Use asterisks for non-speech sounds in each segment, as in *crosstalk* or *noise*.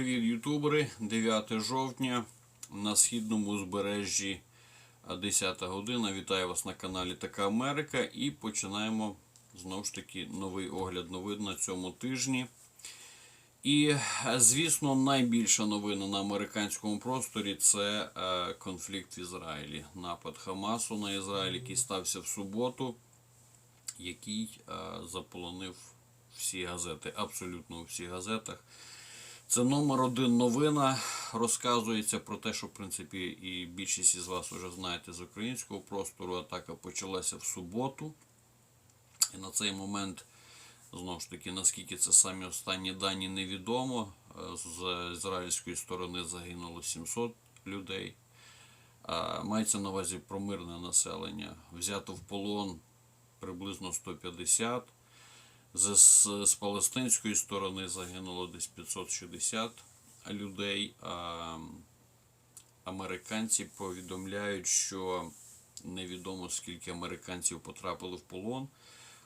Привіт, ютубери! 9 жовтня на східному узбережжі а, 10 година. Вітаю вас на каналі Така Америка і починаємо знову ж таки новий огляд новин на цьому тижні. І, е, звісно, найбільша новина на американському просторі це е, конфлікт в Ізраїлі. Напад Хамасу на Ізраїль, який стався в суботу, який е, заполонив всі газети, абсолютно у всіх газетах. Це номер один новина. Розказується про те, що в принципі і більшість із вас вже знаєте з українського простору. Атака почалася в суботу. І на цей момент, знову ж таки, наскільки це самі останні дані невідомо. Е, З ізраїльської сторони загинуло 700 людей. Мається на увазі про мирне населення. Взято в полон приблизно 150. З, з, з палестинської сторони загинуло десь 560 людей. А американці повідомляють, що невідомо скільки американців потрапили в полон,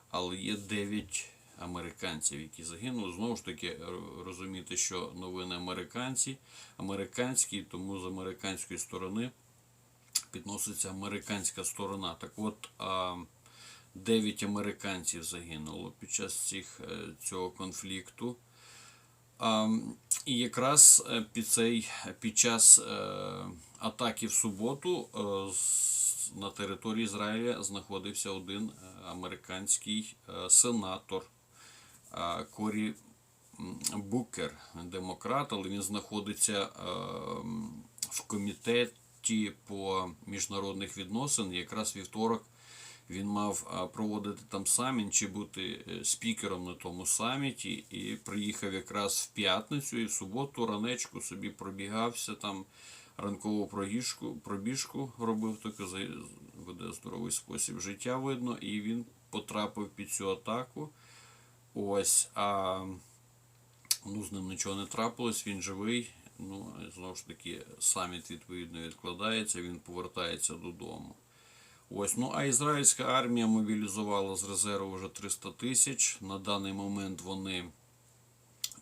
але є 9 американців, які загинули. Знову ж таки, розуміти, що новини американці, американські, тому з американської сторони підноситься американська сторона. Так от. А, 9 американців загинуло під час цих, е, цього конфлікту. І якраз е, під, цей, під час е, атаки в суботу е, на території Ізраїля знаходився один е, американський е, сенатор е, Корі Букер, демократ, але він знаходиться е, в комітеті по міжнародних відносин. Якраз вівторок він мав проводити там саміт чи бути е, спікером на тому саміті, і приїхав якраз в п'ятницю і в суботу ранечку собі пробігався там ранкову пробіжку, пробіжку робив таке веде здоровий спосіб життя видно, і він потрапив під цю атаку. Ось, а ну, з ним нічого не трапилось, він живий. Ну, знову ж таки, саміт відповідно відкладається, він повертається додому. Ось, ну а ізраїльська армія мобілізувала з резерву вже 300 тисяч. На даний момент вони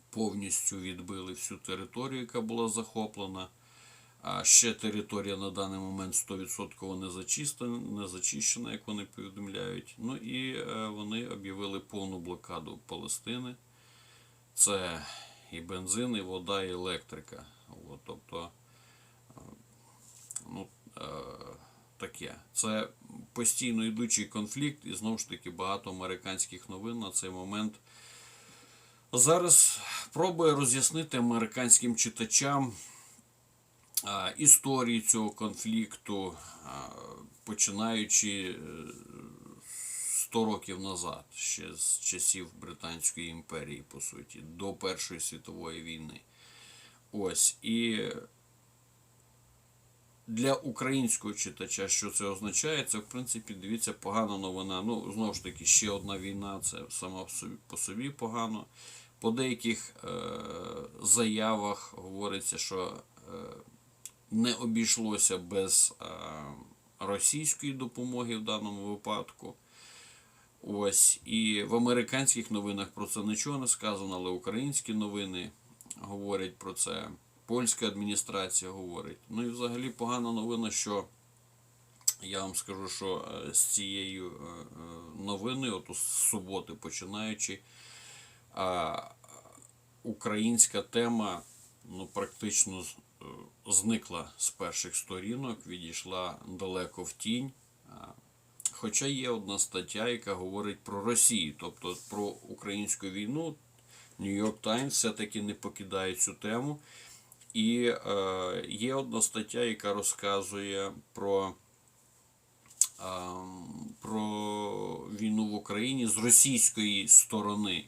повністю відбили всю територію, яка була захоплена. А ще територія на даний момент 100% не зачищена, не зачищена, як вони повідомляють. Ну і е, вони об'явили повну блокаду Палестини. Це і бензин, і вода, і електрика. От, тобто, е, ну, е, таке. Це постійно йдучий конфлікт, і знову ж таки багато американських новин на цей момент. Зараз пробує роз'яснити американським читачам а, історії цього конфлікту, починаючи е, 100 років назад, ще з часів Британської імперії, по суті, до Першої світової війни. Ось. І для українського читача, що це означає, це в принципі дивіться погана новина. Ну, знову ж таки, ще одна війна, це сама по собі погано. По деяких е- заявах говориться, що е- не обійшлося без е- російської допомоги в даному випадку. Ось і в американських новинах про це нічого не сказано, але українські новини говорять про це. Польська адміністрація говорить. Ну і взагалі погана новина, що я вам скажу, що е, з цією е, е, от з суботи починаючи, українська тема ну, практично зникла з перших сторінок, відійшла далеко в тінь. Хоча є одна стаття, яка говорить про Росію, тобто про українську війну. Нью-Йорк Таймс все-таки не покидає цю тему. І е, є одна стаття, яка розказує про, е, про війну в Україні з російської сторони,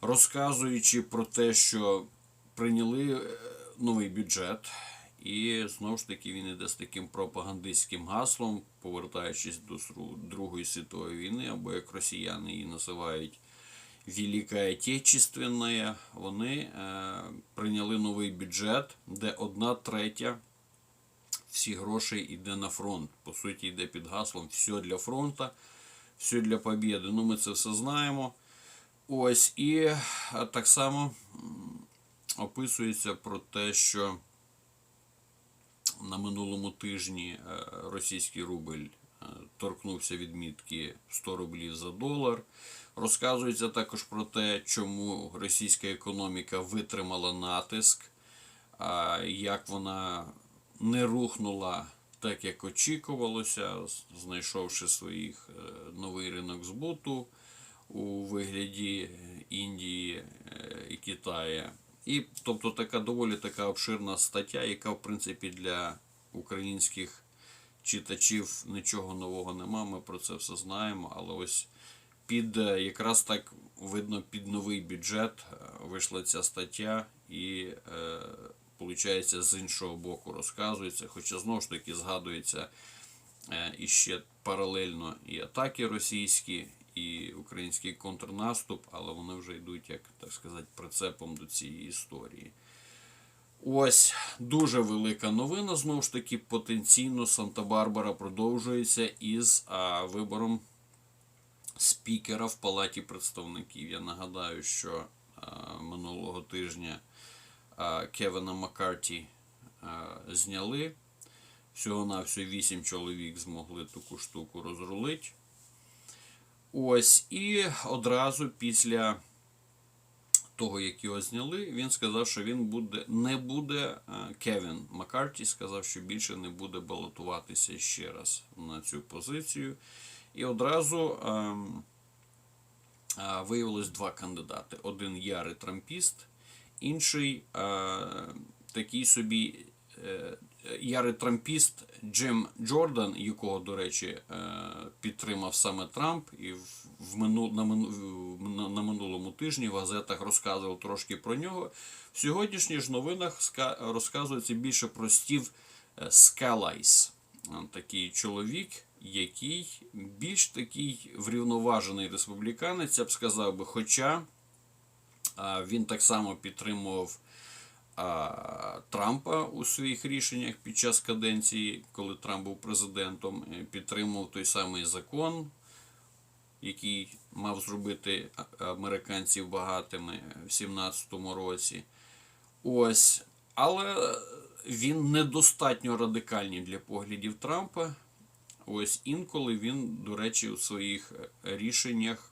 розказуючи про те, що прийняли е, новий бюджет, і знову ж таки він іде з таким пропагандистським гаслом, повертаючись до Другої світової війни, або як росіяни її називають. Велика Отечественная, вони е, прийняли новий бюджет, де одна третя всіх грошей йде на фронт. По суті, йде під гаслом все для фронту, все для побіди. Ну, ми це все знаємо. Ось, і е, так само описується про те, що на минулому тижні е, російський рубль торкнувся відмітки 100 рублів за долар. Розказується також про те, чому російська економіка витримала натиск, як вона не рухнула так, як очікувалося, знайшовши своїх е, новий ринок збуту у вигляді Індії е, і Китаю. І тобто така доволі така обширна стаття, яка в принципі для українських читачів нічого нового нема. Ми про це все знаємо. Але ось під е, якраз так видно під новий бюджет е, вийшла ця стаття і. Е, Получається, з іншого боку розказується, хоча знову ж таки згадується е, іще паралельно і атаки російські, і український контрнаступ, але вони вже йдуть, як так сказати, прицепом до цієї історії. Ось дуже велика новина. Знову ж таки, потенційно Санта-Барбара продовжується із а, вибором спікера в Палаті представників. Я нагадаю, що а, минулого тижня а, Кевина Маккарті а, зняли. Всього-навсього 8 чоловік змогли таку штуку розрулити. Ось, і одразу після того, як його зняли, він сказав, що він буде, не буде. е, Кевін Маккарті сказав, що більше не буде балотуватися ще раз на цю позицію. І одразу ем, е, виявилось два кандидати: один ярий трампіст, інший е, такий собі е, ярий трампіст Джим Джордан, якого, до речі, підтримав саме Трамп, і в, мину, на, мину, на, минулому тижні в газетах розказував трошки про нього. В сьогоднішніх ж новинах розказується більше про Стів Скалайс. Такий чоловік, який більш такий врівноважений республіканець, я б сказав би, хоча він так само підтримував Трампа у своїх рішеннях під час каденції, коли Трамп був президентом, е, підтримував той самий закон, який мав зробити американців багатими в 17-му році. Ось. Але він недостатньо радикальний для поглядів Трампа. Ось інколи він, до речі, у своїх е, рішеннях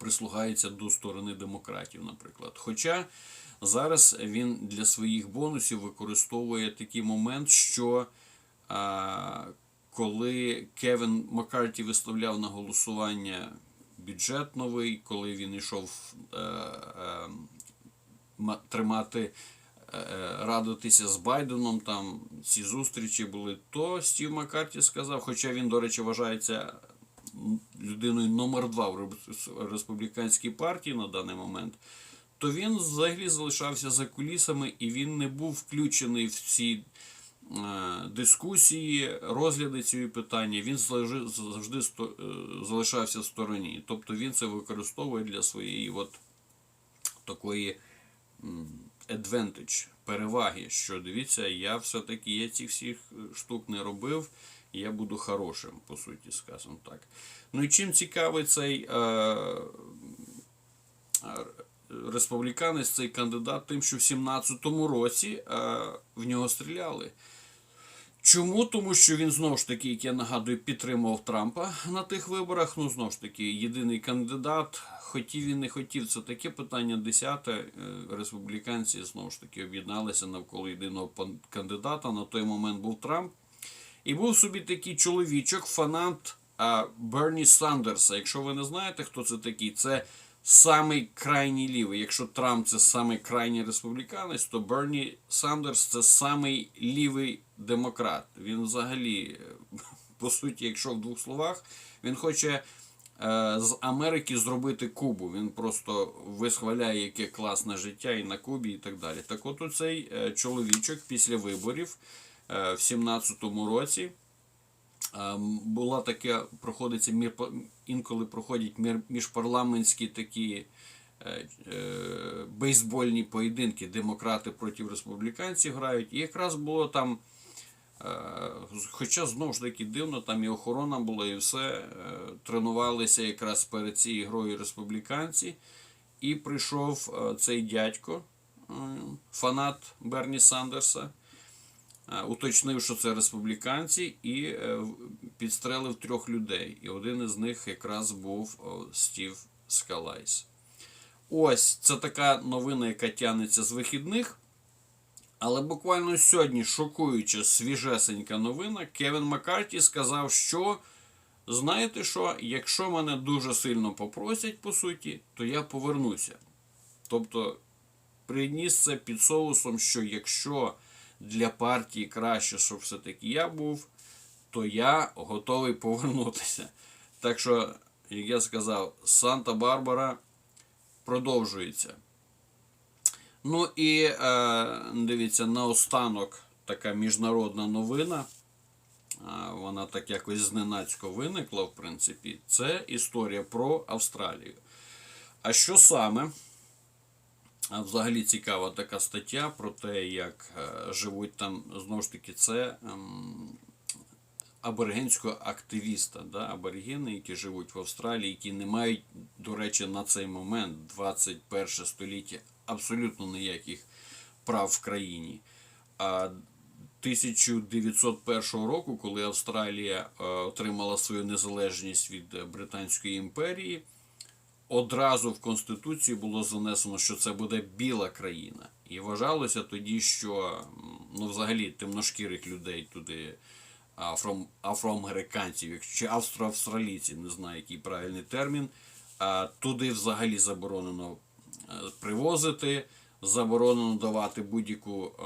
прислугається до сторони демократів, наприклад. Хоча зараз він для своїх бонусів використовує такий момент, що коли Кевін Маккарті виставляв на голосування бюджет новий, коли він йшов е, е, тримати. Е, е, Радитися з Байденом, там ці зустрічі були, то Стів Маккарті сказав, хоча він, до речі, вважається людиною номер два в республіканській партії на даний момент, то він взагалі залишався за кулісами і він не був включений в ці е, дискусії, розгляди цієї питання. Він завжди, залишався в стороні. Тобто він це використовує для своєї от такої advantage, переваги, що дивіться, я все-таки я цих всіх е, штук не робив, я буду хорошим, по суті, скажімо так. Ну і чим цікавий цей е, е, республіканець, цей кандидат, тим, що в 17-му році е, в нього стріляли. Чому? Тому що він знову ж таки, як я нагадую, підтримував Трампа на тих виборах. Ну, знову ж таки, єдиний кандидат. Хотів він не хотів, це таке питання десяте. Е, Республіканці знову ж таки об'єдналися навколо єдиного кандидата. На той момент був Трамп. І був собі такий чоловічок, фанат Берні Сандерса. Якщо ви не знаєте, хто це такий, це самий крайній лівий. Якщо Трамп це самий крайній республіканець, то Берні Сандерс це самий лівий демократ. Він взагалі, *laughs* по суті, якщо в двох словах, він хоче е, з Америки зробити Кубу. Він просто висхваляє, яке класне життя і на Кубі, і так далі. Так от оцей е, чоловічок після виборів е, в 17-му році. Ем, Була таке, проходиться інколи проходять міжпарламентські такі е, е, бейсбольні поєдинки. Демократи проти республіканців грають. І якраз було там, е, хоча знову ж таки дивно, там і охорона була, і все. Тренувалися якраз перед цією грою республіканці. І прийшов цей дядько, фанат Берні Сандерса. Е, Уточнив, що це республіканці, і е, підстрелив трьох людей. І один із них якраз був Стів Скалайс. Ось це така новина, яка тягнеться з вихідних. Але буквально сьогодні шокуюча свіжесенька новина. Кевін Маккарті сказав, що знаєте що, якщо мене дуже сильно попросять, по суті, то я повернуся. Тобто приніс це під соусом, що якщо для партії краще, щоб все-таки я був, то я готовий повернутися. Так що, як я сказав, Санта-Барбара продовжується. Ну і е, дивіться, наостанок така міжнародна новина. Вона так якось зненацько виникла, в принципі. Це історія про Австралію. А що саме? Взагалі цікава така стаття про те, як е, живуть там, знову ж таки, це ем, аборигенського активіста, да, аборигени, які живуть в Австралії, які не мають, до речі, на цей момент, 21 століття, абсолютно ніяких прав в країні. А 1901 року, коли Австралія е, отримала свою незалежність від е, Британської імперії, одразу в Конституції було занесено, що це буде біла країна. І вважалося тоді, що ну, взагалі темношкірих людей туди, афро, афроамериканців, чи австро-австралійці, не знаю, який правильний термін, туди взагалі заборонено е, привозити, заборонено давати будь-яку е,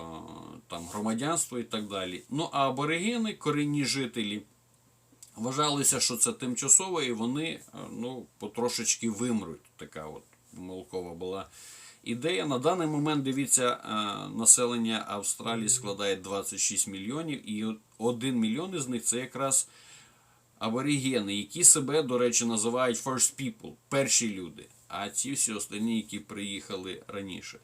там громадянство і так далі. Ну а аборигени, корінні жителі, Вважалося, що це тимчасово, і вони е, ну, потрошечки вимруть. Така от помилкова була ідея. На даний момент, дивіться, е, населення Австралії складає 26 мільйонів, і от 1 мільйон із них це якраз аборигени, які себе, до речі, називають first people, перші люди, а ці всі останні, які приїхали раніше.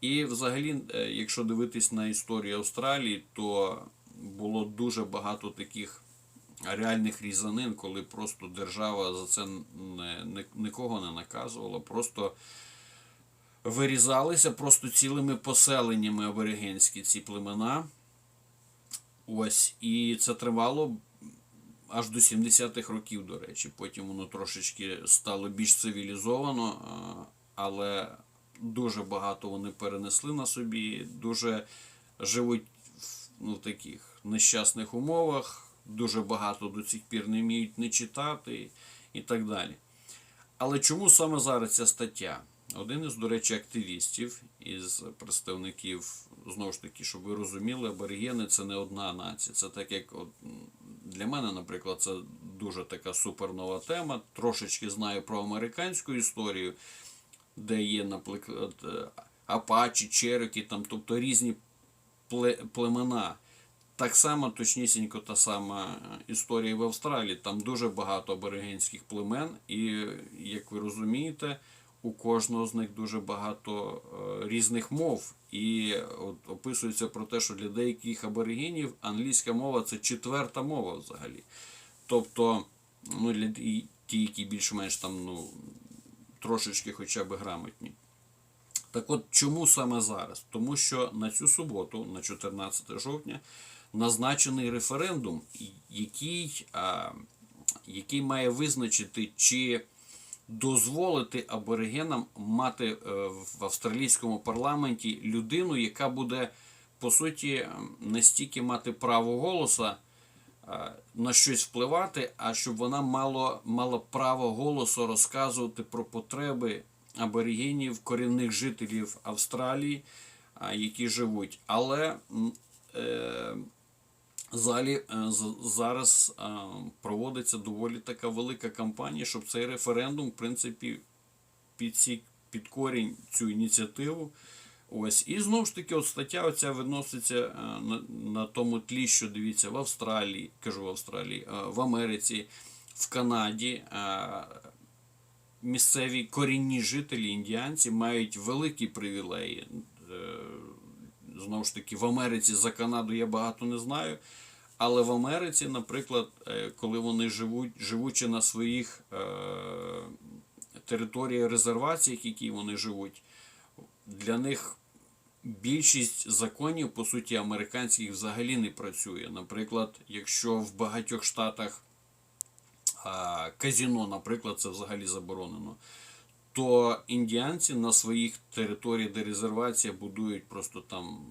І взагалі, е, якщо дивитись на історію Австралії, то було дуже багато таких реальних різанин, коли просто держава за це не, нікого не наказувала, просто вирізалися просто цілими поселеннями аборигенські ці племена. Ось, і це тривало аж до 70-х років, до речі. Потім воно трошечки стало більш цивілізовано, але дуже багато вони перенесли на собі, дуже живуть в ну, таких нещасних умовах, дуже багато до цих пір не вміють не читати і так далі. Але чому саме зараз ця стаття? Один із, до речі, активістів із представників, знову ж таки, щоб ви розуміли, аборигени це не одна нація. Це так як от, для мене, наприклад, це дуже така супернова тема. Трошечки знаю про американську історію, де є, наприклад, е, Апачі, Черокі, там, тобто різні племена. Так само, точнісінько, та сама історія в Австралії. Там дуже багато аборигенських племен, і, як ви розумієте, у кожного з них дуже багато е, різних мов. І от описується про те, що для деяких аборигенів англійська мова це четверта мова взагалі. Тобто, ну, для ті, які більш-менш там, ну, трошечки хоча б грамотні. Так от чому саме зараз? Тому що на цю суботу, на 14 жовтня, назначений референдум, який, який має визначити, чи дозволити аборигенам мати е, в австралійському парламенті людину, яка буде по суті не стільки мати право голоса е, на щось впливати, а щоб вона мало, мала право голосу розказувати про потреби аборигенів, корінних жителів Австралії, які живуть. Але е, залі е, зараз е, проводиться доволі така велика кампанія, щоб цей референдум, в принципі, підсік під корінь цю ініціативу. Ось. І знову ж таки, от стаття оця виноситься е, на, на тому тлі, що дивіться, в Австралії, кажу в Австралії, в Америці, в Канаді. Місцеві корінні жителі індіанці мають великі привілеї. Знову ж таки, в Америці за Канаду я багато не знаю. Але в Америці, наприклад, е, коли вони живуть, живучи на своїх е, територіях резерваціях, які вони живуть, для них більшість законів, по суті, американських взагалі не працює. Наприклад, якщо в багатьох штатах а, казіно, наприклад, це взагалі заборонено, то індіанці на своїх територіях, де резервація, будують просто там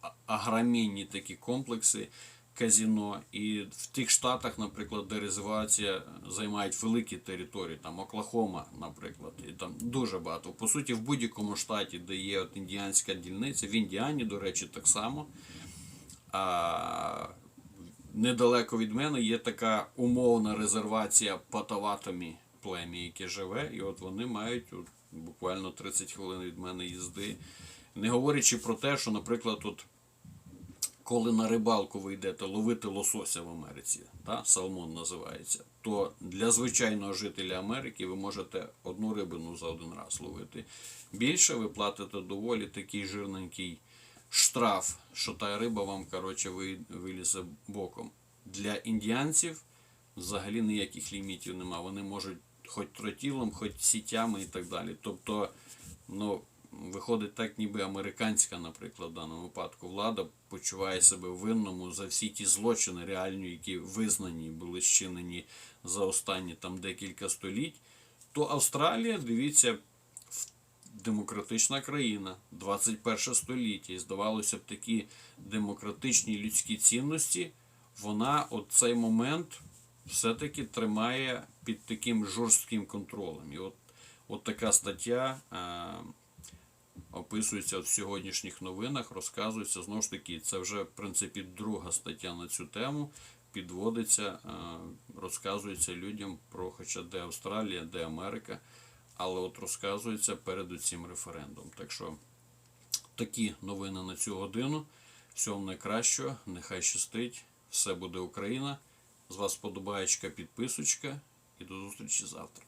а- агромінні такі комплекси казіно. І в тих штатах, наприклад, де резервація займають великі території, там Оклахома, наприклад, і там дуже багато. По суті, в будь-якому штаті, де є от індіанська дільниця, в Індіані, до речі, так само. А, недалеко від мене є така умовна резервація Патаватомі плем'я, яке живе, і от вони мають от, буквально 30 хвилин від мене їзди. Не говорячи про те, що, наприклад, от, коли на рибалку ви йдете ловити лосося в Америці, та, салмон називається, то для звичайного жителя Америки ви можете одну рибину за один раз ловити. Більше ви платите доволі такий жирненький штраф, що та риба вам коротше, вилізе боком. Для індіанців взагалі ніяких лімітів нема. Вони можуть хоч тротілом, хоч сітями і так далі. Тобто, ну, виходить так, ніби американська, наприклад, в даному випадку влада почуває себе винному за всі ті злочини реальні, які визнані були щинені за останні там декілька століть. То Австралія, дивіться, демократична країна, 21 століття, і здавалося б, такі демократичні людські цінності, вона от цей момент все-таки тримає під таким жорстким контролем. І от, от така стаття е, описується в сьогоднішніх новинах, розказується знову ж таки, це вже в принципі друга стаття на цю тему. Підводиться, е, розказується людям про хоча де Австралія, де Америка, але от розказується перед цим референдумом. Так що такі новини на цю годину. Всього найкращого, нехай щастить, все буде Україна. З вас подобаєчка, підписочка і до зустрічі завтра.